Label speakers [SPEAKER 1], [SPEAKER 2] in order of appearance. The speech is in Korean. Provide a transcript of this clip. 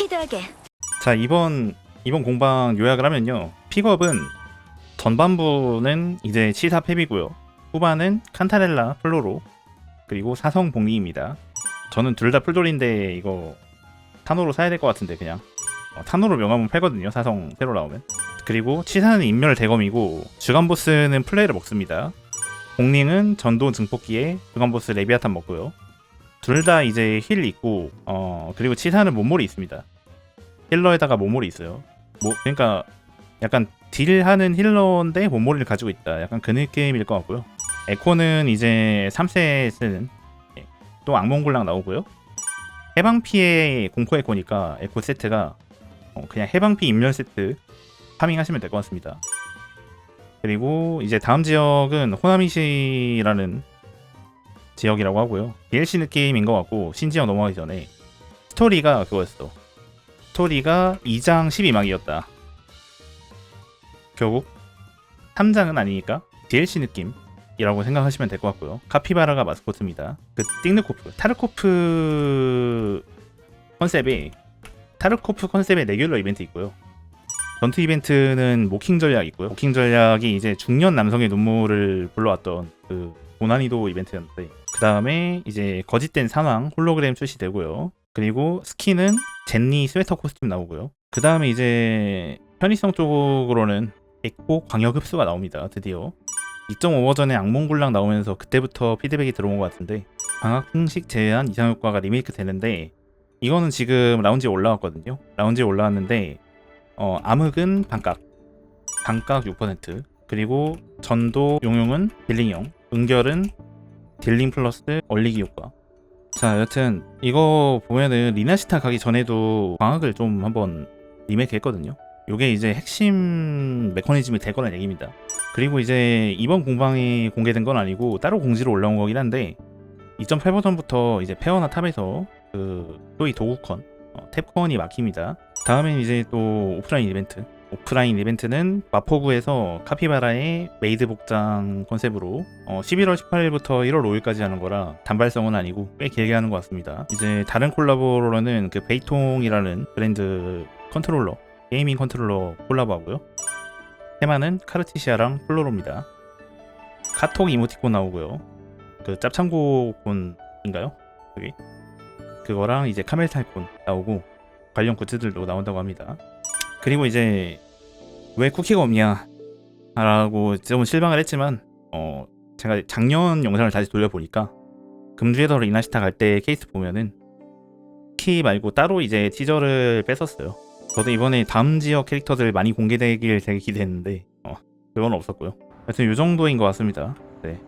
[SPEAKER 1] 스피드하게.
[SPEAKER 2] 자 이번 이번 공방 요약을 하면요. 픽업은 전반부는 이제 치사 펩이고요. 후반은 칸타렐라 플로로 그리고 사성 복리입니다. 저는 둘 다 풀돌인데 이거 탄호로 사야 될 것 같은데 그냥. 어, 탄호로 명함은 팔거든요 사성 새로 나오면. 그리고 치사는 인멸 대검이고 주간 보스는 플레이를 먹습니다. 공링은 전도 증폭기에 주간 보스 레비아탄 먹고요 둘 다 이제 힐 있고 어 그리고 치사는 몸몰이 있습니다 힐러에다가 몸몰이 있어요. 뭐 그러니까 약간 딜하는 힐러인데 몸몰이를 가지고 있다. 약간 그 느낌일 것 같고요. 에코는 이제 3세 쓰는 예, 또 악몽굴랑 나오고요. 해방 피해 공포 에코니까 에코 세트가 어, 그냥 해방 피 임열 세트 파밍하시면 될 것 같습니다. 그리고 이제 다음 지역은 호나미시라는 지역이라고 하고요. DLC 느낌인 것 같고 신지역 넘어가기 전에 스토리가 그거였어. 스토리가 2장 12막이었다. 결국 3장은 아니니까 DLC 느낌이라고 생각하시면 될 것 같고요. 카피바라가 마스코트입니다. 그 띵르코프, 타르코프 컨셉이 타르코프 컨셉의 레귤러 이벤트 있고요. 전투 이벤트는 모킹 전략 있고요. 모킹 전략이 이제 중년 남성의 눈물을 불러왔던 그 고난이도 이벤트였는데 그 다음에 이제 거짓된 상황 홀로그램 출시되고요. 그리고 스킨은 젠니 스웨터 코스튬 나오고요. 그 다음에 이제 편의성 쪽으로는 에코 광역 흡수가 나옵니다. 드디어 2.5 버전의 악몽굴랑 나오면서 그때부터 피드백이 들어온 것 같은데 광학 풍식 제한 이상 효과가 리메이크 되는데 이거는 지금 라운지에 올라왔거든요. 라운지에 올라왔는데 어, 암흑은 반각, 반각 6% 그리고 전도 용용은 딜링형, 은결은 딜링 플러스 얼리기 효과. 자, 여튼 이거 보면은 리나시타 가기 전에도 광학을 좀 한번 리메이크 했거든요. 요게 이제 핵심 메커니즘이 될 거란 얘기입니다. 그리고 이제 이번 공방이 공개된 건 아니고 따로 공지로 올라온 거긴 한데 2.8 버전부터 이제 페어나 탑에서 그 또이 도구컨 어, 탭컨이 막힙니다. 다음엔 이제 또 오프라인 이벤트. 오프라인 이벤트는 마포구에서 카피바라의 메이드 복장 컨셉으로 어, 11월 18일부터 1월 5일까지 하는 거라 단발성은 아니고 꽤 길게 하는 것 같습니다. 이제 다른 콜라보로는 그 베이통이라는 브랜드 컨트롤러, 게이밍 컨트롤러 콜라보하고요. 테마는 카르티시아랑 플로로입니다. 카톡 이모티콘 나오고요. 그 짭창고콘인가요? 여기 그거랑 이제 카멜탈콘 나오고 관련 굿즈들도 나온다고 합니다. 그리고 이제 왜 쿠키가 없냐 라고 좀 실망을 했지만 어 제가 작년 영상을 다시 돌려보니까 금주에더 이나시타 갈 때 케이스 보면은 키 말고 따로 이제 티저를 뺐었어요. 저도 이번에 다음 지역 캐릭터들 많이 공개되길 되게 기대했는데 어 그건 없었고요. 하여튼 이 정도인 것 같습니다. 네.